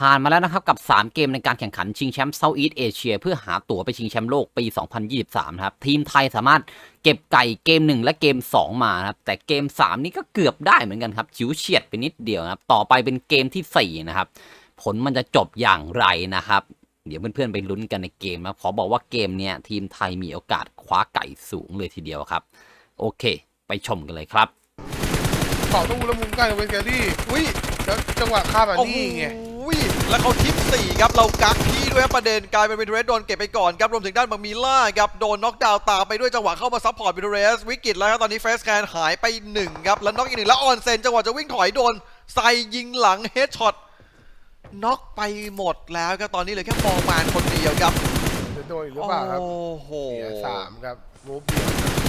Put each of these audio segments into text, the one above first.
ผ่านมาแล้วนะครับกับ 3 เกมในการแข่งขันชิงแชมป์เซาท์อีสเอเชียเพื่อหาตั๋วไปชิงแชมป์โลกปี 2023 ครับ ทีมไทยสามารถเก็บไก่เกม 1 และเกม 2 มาครับ แต่เกม 3 นี่ก็เกือบได้เหมือนกันครับฉิวเฉียดไปนิดเดียวนะครับ ต่อไปเป็นเกมทีสี่ 4 นะครับ ผลมันจะจบอย่างไรนะครับ เดี๋ยวเพื่อนๆไปลุ้นกันในเกมนะขอบอกว่าเกมเนี้ยทีมไทยมีโอกาสคว้าไก่สูงเลยทีเดียวครับ โอเค ไปชมกันเลยครับต่อตู้แล้วมุมใกล้กับเวนแกรี่อุ้ยแล้วจังหวะข้ามแบบนี้ไง แล้วเขาทิปสี่ครับเรากักที่ด้วยครับประเด็นกลายเป็นเบนเรสโดนเก็บไปก่อนครับรวมถึงด้านบังมิล่าครับโดนน็อกดาวน์ตามไปด้วยจังหวะเข้ามาซัพพอร์ตเบนเรสวิกฤตแล้วครับตอนนี้เฟสแคนหายไปหนึ่งครับแล้วน็อกอีกหนึ่งแล้วออนเซนจังหวะจะวิ่งถอยโดนใส่ยิงหลังเฮดช็อตน็อกไปหมดแล้วครับตอนนี้เหลือแค่มองมานคนเดียวครับจะโดนอีกหรือเปล่าครับโอ้โหเสียสามครับมูฟเดียว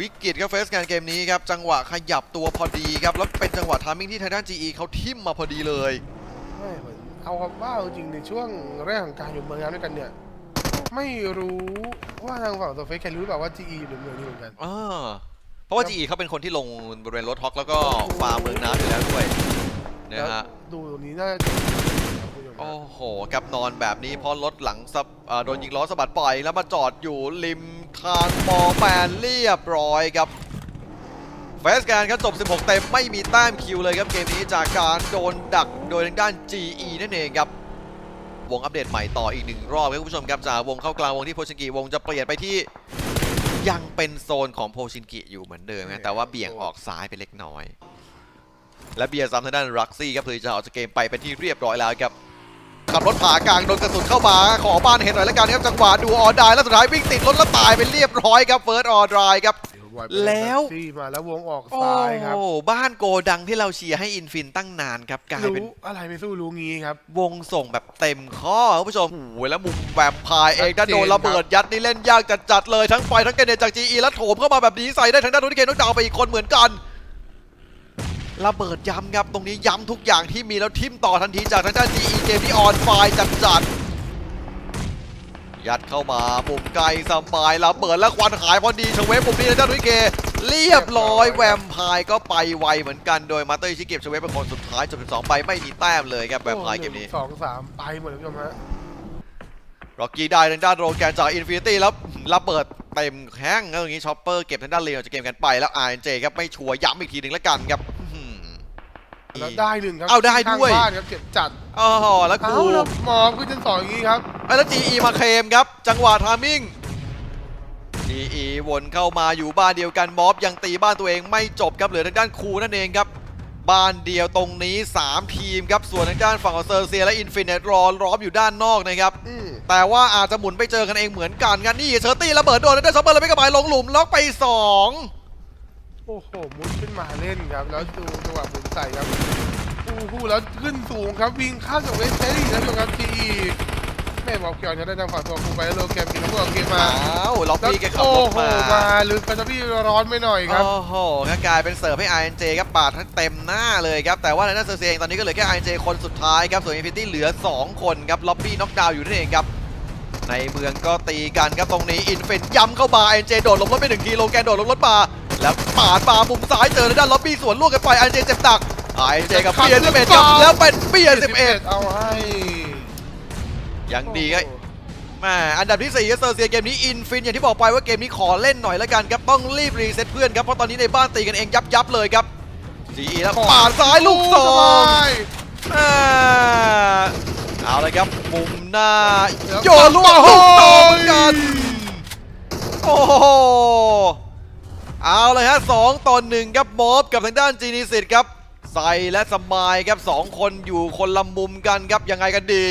วิกฤตครับเฟสแคนเกมนี้ครับ จังหวะขยับตัวพอดีครับ แล้วเป็นจังหวะทามมิ่งที่ทางด้าน GE เขาทิ่มมาพอดีเลยไม่เหมือนเอาคำว่าเอาจริงในช่วงแรกของการอยู่เมืองน้ำด้วยกันเนี่ย ไม่รู้ว่าทางฝั่งตัวเฟซแครู้หรือเปล่าว่า GE อยู่ในเมืองนี้เหมือนกันอ่าเพราะว่า GE เขาเป็นคนที่ลงบริเวณรถฮอกแล้วก็ฟาร์มเมืองน้ำอยู่แล้วด้วย นะแล้วฮะ ดูตรงนี้น่าจะครับคุณผู้ชมคโอ้รับโหกับนอนแบบนี้เพราะรถหลังสะอ่าโดนยิงล้อสะบัดปล่อยแล้วมาจอดอยู่ริมทางมอแมนเรียบร้อยครับเฟสการครับจบ 16 เต็มไม่มีแต้มคิวเลยครับเกมนี้จากการโดนดักโดยทางด้าน GE นั่นเองครับ วงอัปเดตใหม่ต่ออีกหนึ่งรอบครับคุณผู้ชมครับจากวงเข้ากลางวงที่โพชินกิวงจะเปลี่ยนไปที่ยังเป็นโซนของโพชินกิอยู่เหมือนเดิมนะแต่ว่าเบี่ยงออกซ้ายไปเล็กน้อย และเบียร์ซ้ำทางด้านรักซี่ครับเพื่อจะออกจากเกมไปเป็นที่เรียบร้อยแล้วครับขับรถผ่ากลางโดนกระสุนเข้ามาขอบ้านเห็นหน่อยแล้วกันครับจังหวะดูออดายแล้วสุดท้ายวิ่งติดรถแล้วตายไปเรียบร้อยครับเฟิร์สออดายครับเดี๋ยวไไปแล้วซี่มาแล้ววงออกโอ้ซ้ายครับโหบ้านโกดังที่เราเชียร์ให้อินฟินตั้งนานครับกลายเป็นรู้อะไรไม่สู้รู้งี้ครับ วงส่งแบบเต็มข้อคุณผู้ชมโอ้โหแล้วมุมแวมไพร์เองถ้าชัดเจนโดนระเบิดยัดนี่เล่นยากจัดๆเลยทั้งไฟทั้งเกเนตจาก GE แล้วโถมเข้ามาแบบนี้ใส่ได้ทางด้านโนติเคนต้องดาวน์ไปอีกคนเหมือนกัน ระเบิดย้ำครับตรงนี้ย้ำทุกอย่างที่มีแล้วทิมต่อทันทีจากทางด้าน GE เกมที่ออนไฟจัดๆยัดเข้ามามุมไกลสบายระเบิดแล้วควันหายพอดีชเวฟมุมนี้ทางด้านโนติเก เรียบร้อยแวมไพร์ก็ไปไวเหมือนกันโดยมาเตอร์อิชิเก็บชเวฟเป็นคนสุดท้ายจบ12ใบไม่มีแต้มเลยครับแวมไพร์เกมนี้โอ้หงสองสามไปหมดเลยคุณผู้ชมฮะร็อกกี้ได้ทางด้านโรแกนจากอินฟินิตี้แล้วระเบิดเต็มแข้งแล้วอย่างนี้ช็อปเปอร์เก็บทางด้านเลนออกจากเกมกันไปแล้ว RNJ ครับไม่ชัวร์ย้ำอีกทีหนึ่งแล้วกันครับอื้อหื แล้วอได้หนึ่งครับเอาได้ด้วย ข้งบ้านครับเจ็บจัดอ๋อแล้วเอากูแล้วมองขึ้นชั้นสองอย่างนี้ครับแล้ว GE มาเคลมครับ จังหวะทามิ่ง GE วนเข้ามาอยู่บ้านเดียวกันมอบยังตีบ้านตัวเองไม่จบครับเหลือทางด้านคูนั่นเองครับ บ้านเดียวตรงนี้ 3 ทีมครับส่วนทางด้านฝั่งของเซอร์เซียและอินฟินิตรอล้อมอยู่ด้านนอกนะครับ อืมแต่ว่าอาจจะหมุนไปเจอกันเองเหมือนกันงั้นนี่เชอร์ตี้ระเบิดโดนแล้วได้ซัมเบอร์แล้วไม่กระบายลงหลุมล็อกไป2 โอ้โหมุดขึ้นมาเล่นครับ แล้วดูจังหวะหมุนใส่ครับโอ้โหแล้วขึ้นสูงครับวิ่งข้ามจากเวสเทอรี่แล้วดูครับทีแม่บอกเกี่ยวจะได้ทางฝั่งตัวคูไปแล้วโลแกมกินแล้วก็เอาเกมมาอ้าวล็อกแล้วบี้แกขับโอ้รถโหมามาลึกไปจะพี่ร้อนไปหน่อยครับโอ้โหก็กลายเป็นเสิร์ฟให้ INJ ครับปาดทั้งเต็มหน้าเลยครับ แต่ว่าในนั้นเซอร์เซียเองตอนนี้ก็เหลือแค่ INJ คนสุดท้ายครับ ส่วน Infinity เหลือ 2 คนครับล็อบบี้น็อกดาวน์อยู่นั่นเองครับในเมืองก็ตีกันครับตรงนี้อินฟินย้ำเข้ามา INJ โดดลงรถไปหนึ่งทีโลแกนโดดลงรถมา แล้วปาดมามุมซ้ายเจอในด้านล็อบบี้สวนล่วงกันไป INJ เจ็บหนัก INJ กับเบียร์11ครับแล้วเป็นเบียร์11เอาให้ยังดีก็แม่อันดับที่4ก็เซอร์เซียเกมนี้อินฟินอย่างที่บอกไปว่าเกมนี้ขอเล่นหน่อยแล้วกันครับต้องรีบรีเซ็ตเพื่อนครับเพราะตอนนี้ในบ้านตีกันเองยับยับๆเลยครับ GE แล้วปาดซ้ายลูกสองบายอ่าเอาเลยครับมุมหน้าแล้วโยนลูกลูกสองเหมือนกันโอ้โห เอาเลยฮะสองต่อหนึ่งครับมอบกับทางด้านจีนิสิตครับใส่และสมายครับสองคนอยู่คนละมุมกันครับยังไงกันดี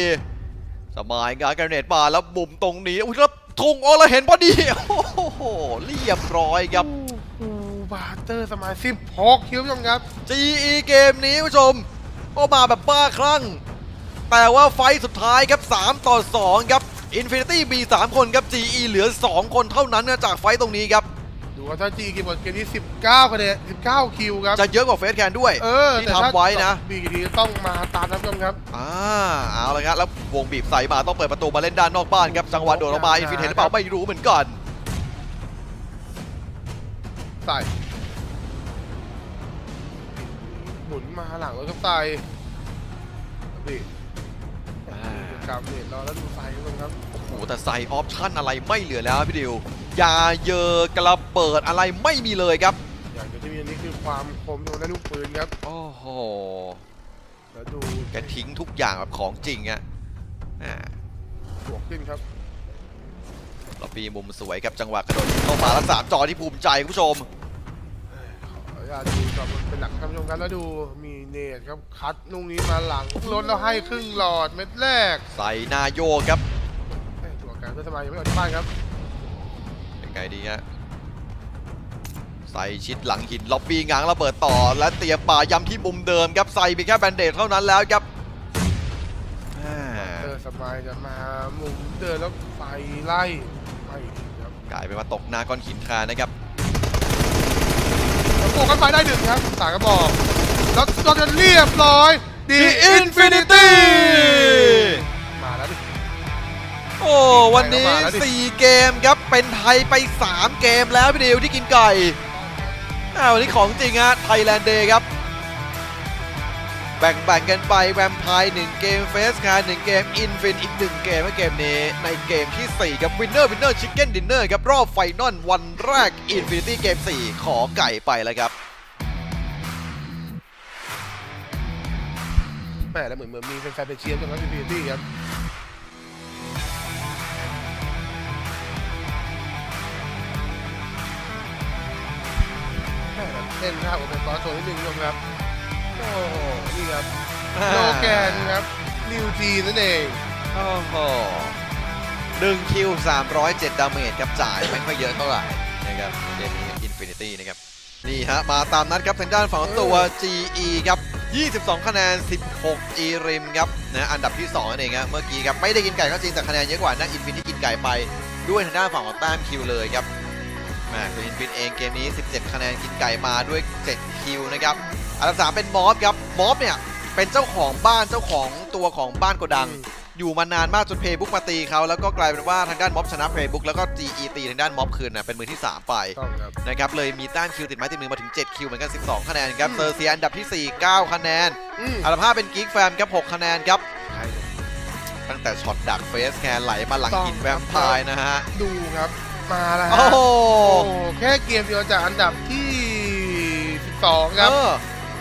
สมายงานกระเนตมาแล้วมุมตรงนี้อุ้ยแล้วทงออเราเห็นพอดีโอ้โหเรียบร้อยครับโอ้โหบาร์เตอร์สมัย16คิวยังครับ GE เกมนี้คุณผู้ชมก็มาแบบบ้าคลั่ง แต่ว่าไฟต์สุดท้ายครับ 3 ต่อ 2 ครับ Infinity มี 3 คนครับ GE เหลือ 2 คนเท่านั้นนะจากไฟต์ตรงนี้ครับ ดูว่าถ้าจีกีบอลเกมนี้19คะแนน19 คิวครับ จะเยอะกว่าเฟสแคนด้วย เออที่แต่ถ้าทำไว้นะบีกีต้องมาตามนับชมครับอ่าเอาละครับแล้ววงบีบใส่มาต้องเปิดประตูมาเล่นด้านนอกบ้านครับจังหวะโดดออกมาอินฟินเห็นหรือเปล่าไม่รู้เหมือนกันใส่หมุนมาหลังแล้วก็ใส่พี่กรรมเนี่ยรอแล้วดูไฟกันครับโอ้โหแต่ใส่ออปชั่นอะไรไม่เหลือแล้วพี่ดิว ยาเยอกระเบิดอะไรไม่มีเลยครับ อย่างที่มีอันนี้คือความคมของนั้นลูกปืนครับ โอ้โห แล้วดูแกทิ้งทุกอย่างแบบของจริงอะอ่าบวกขึ้นครับเราปีมุมสวยครับจังหวะกระโดดเข้ามาแล้วสามจอที่ภูมิใจคุณผู้ชม ขออนุญาตดูก่อนเป็นหลักท่านผู้ชมครับแล้วดูมีเนตครับคัดลูกนี้มาหลังรถแล้วให้ครึ่งหลอดเม็ดแรกใส่หนาโยกครับเอ้ยตัวการเพื่อนสมัยยังไม่ออกจากบ้านครับยัง ไงดีฮะใส่ชิดหลังหินล็อบบี้ง้างระเบิดต่อ และเตรียมป่าย้ำที่มุมเดิมครับใส่เพียงแค่แบนเดดเท่านั้นแล้วครับอ่าเออสมัยจะมามุมเดินแล้วไฟไล่ไม่ครับกลายเป็นว่าตกหน้าก้อนหินคานนะครับแล้วโบกกันไปได้หนึ่งครับสากระบอกแล้วตอนเรียบร้อย The Infinity มาแล้วดิโอ้วันนี้มาแล้วดิ4เกมครับ เป็นไทยไป 3 เกมแล้วพี่ดิวที่กินไก่อ้าววันนี้ของจริงฮะไทยแลนด์เดย์ครับ แบ่งแบ่งกันไปแวมไพร์1เกมเฟสคาร์1เกม อินฟินอีก 1 เกมและเกมนี้ ในเกมที่ 4 ครับวินเนอร์วินเนอร์ชิคเก้นดินเนอร์ครับ รอบไฟนอลวันแรก Infinity เกม 4 ขอไก่ไปแล้วครับแหม่แล้วเหมือนเหมือนมีแฟนๆไปเชียร์กันครับพีพีครับ แหม่เต้นท่าโอเปนตอนโชว์นิดนึงคุณผู้ชมครับโอ้โหนี่ครับโลแกนครับนิวจีนั่นเองโอ้โหหนึ่งคิว 307 ดาเมจครับจ่ายไม่ค่อยเยอะเท่าไหร่นะครับเกมนี้อินฟินิตี้นะครับนี่ฮะ มาตามนัดครับทางด้านฝั่งของตัว GE ครับ 22 คะแนน 16 G ริมครับนะอันดับที่2นั่นเองครับเมื่อกี้ครับ ไม่ได้กินไก่ก็จริงแต่คะแนนเยอะกว่านักอินฟินิตี้กินไก่ไปด้วยทางด้านฝั่งของแต้มคิวเลยครับ แหม่ตัวอินฟินเองเกมนี้ 17 คะแนนกินไก่มาด้วย 7 คิวนะครับอันดับ3เป็นมอฟครับมอฟเนี่ยเป็นเจ้าของบ้านเจ้าของตัวของบ้านโกดัง อยู่มานานมากจนเพย์บุ๊กมาตีเขาแล้วก็กลายเป็นว่าทางด้านม็อบชนะเพย์บุ๊กแล้วก็ GE ตีทางด้านม็อบคืนนะเป็นมือที่ 3 ไปต้องครับนะครับเลยมีแต้มคิวติดไม้ติดมือมาถึง 7 คิวเหมือนกัน 12 คะแนนครับอืมเซอร์เซียอันดับที่ 4 9 คะแนนอืมอันดับ5เป็นกิ๊กแฟมครับ6คะแนนครับตั้งแต่ช็อตดักเฟสแคนไหลมาหลังหินแวมไพร์นะฮะดูครับ มาแล้วฮะโอ้โหโอ้แค่เกมเดียวจากอันดับที่ 12 ครับเออ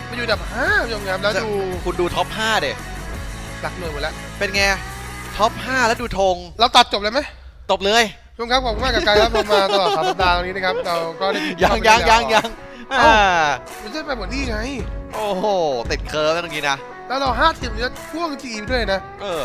มาอยู่อันดับ5ผู้ชมครับแล้วดูคุณดูท็อป5เด็หลักหน่วยหมดแล้วเป็นไงท็อป5แล้วดูธงเราตัดจบเลยไหมตบเลยช่วงครับขอบคุณมากกับการรับชมมาตลอดสามสัปดาห์ตรงนี้นะครับเราก็ได้ยังยังยังยังอ่าไม่ใช่ไปหมดนี่ไงโอ้โหติดเคิร์ฟแล้วตรงนี้นะแล้วเราห้าทีมนี้พ่วงจีไปด้วยนะ เออ